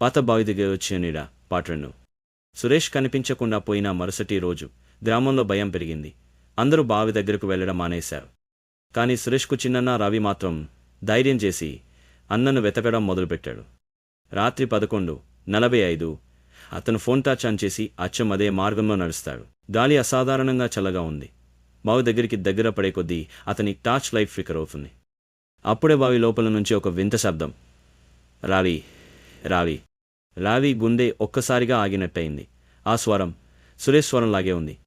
పాత బావి దగ్గర నీడ పాటను సురేష్ కనిపించకుండా పోయిన మరుసటి రోజు గ్రామంలో భయం పెరిగింది. అందరూ బావి దగ్గరకు వెళ్ళడం మానేశారు. కానీ సురేష్కు చిన్నన్న రవి మాత్రం ధైర్యం చేసి అన్నను వెతకడం మొదలుపెట్టాడు. రాత్రి పదకొండు నలభై ఐదు అతను ఫోన్ టచ్ ఆన్ చేసి అచ్చం అదే మార్గంలో నడుస్తాడు. గాలి అసాధారణంగా చల్లగా ఉంది. బావి దగ్గరికి దగ్గర పడే కొద్దీ అతని టార్చ్ లైట్ ఫ్లికర్ అవుతుంది. అప్పుడే బావి లోపల నుంచి ఒక వింత శబ్దం. రావి రావి రావి గుండె ఒక్కసారిగా ఆగినట్టయింది. ఆ స్వరం సురేష్ స్వరంలాగే ఉంది.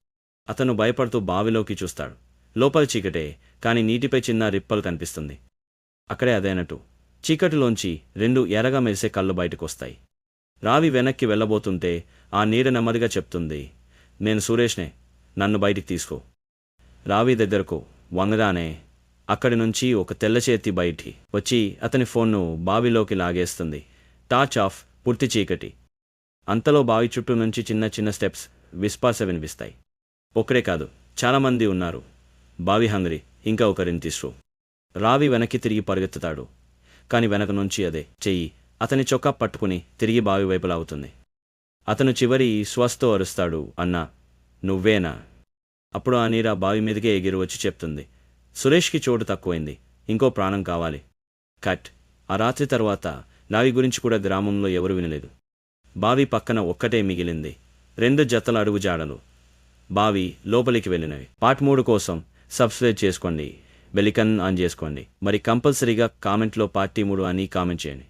అతను భయపడుతూ బావిలోకి చూస్తాడు. లోపల చీకటే కాని నీటిపై చిన్న రిప్పలు కనిపిస్తుంది. అక్కడే అదేనటు చీకటిలోంచి రెండు ఎర్రగా మెరిసే కళ్ళు బయటకొస్తాయి. రావి వెనక్కి వెళ్ళబోతుంటే ఆ నీడ నెమ్మదిగా చెప్తుంది నేను సురేష్నే నన్ను బయటికి తీసుకో. రావి దగ్గరకు వంగరానే అక్కడి నుంచి ఒక తెల్ల చేతి బయటి వచ్చి అతని ఫోన్ను బావిలోకి లాగేస్తుంది. టార్చ్ ఆఫ్ పూర్తి చీకటి. అంతలో బావి చుట్టూ నుంచి చిన్న చిన్న స్టెప్స్ విస్పాస వినిపిస్తాయి ఒకరే కాదు చాలామంది ఉన్నారు. బావి హంగరి ఇంకా ఒకరిని తీసు రావి వెనక్కి తిరిగి పరిగెత్తుతాడు. కాని వెనక నుంచి అదే చెయ్యి. అతని చొక్కా పట్టుకుని తిరిగి బావి వైపు లాగుతుంది అతను చివరి శ్వాసతో అరుస్తాడు అన్నా నువ్వేనా? అప్పుడు ఆ నీరా బావి మీదకే ఎగిరి వచ్చి చెప్తుంది. సురేష్కి చోటు తక్కువైంది ఇంకో ప్రాణం కావాలి. కట్. ఆ రాత్రి తర్వాత లావి గురించి కూడా గ్రామంలో ఎవరు వినలేదు. బావి పక్కన ఒక్కటే మిగిలింది. రెండు జతల అడుగు జాడలు. బావి లోపలికి వెళ్ళినవి. పార్ట్ మూడు కోసం సబ్స్క్రైబ్ చేసుకోండి. బెలికన్ ఆన్ చేసుకోండి. మరి కంపల్సరీగా కామెంట్లో పార్టీ మూడు అని కామెంట్ చేయండి.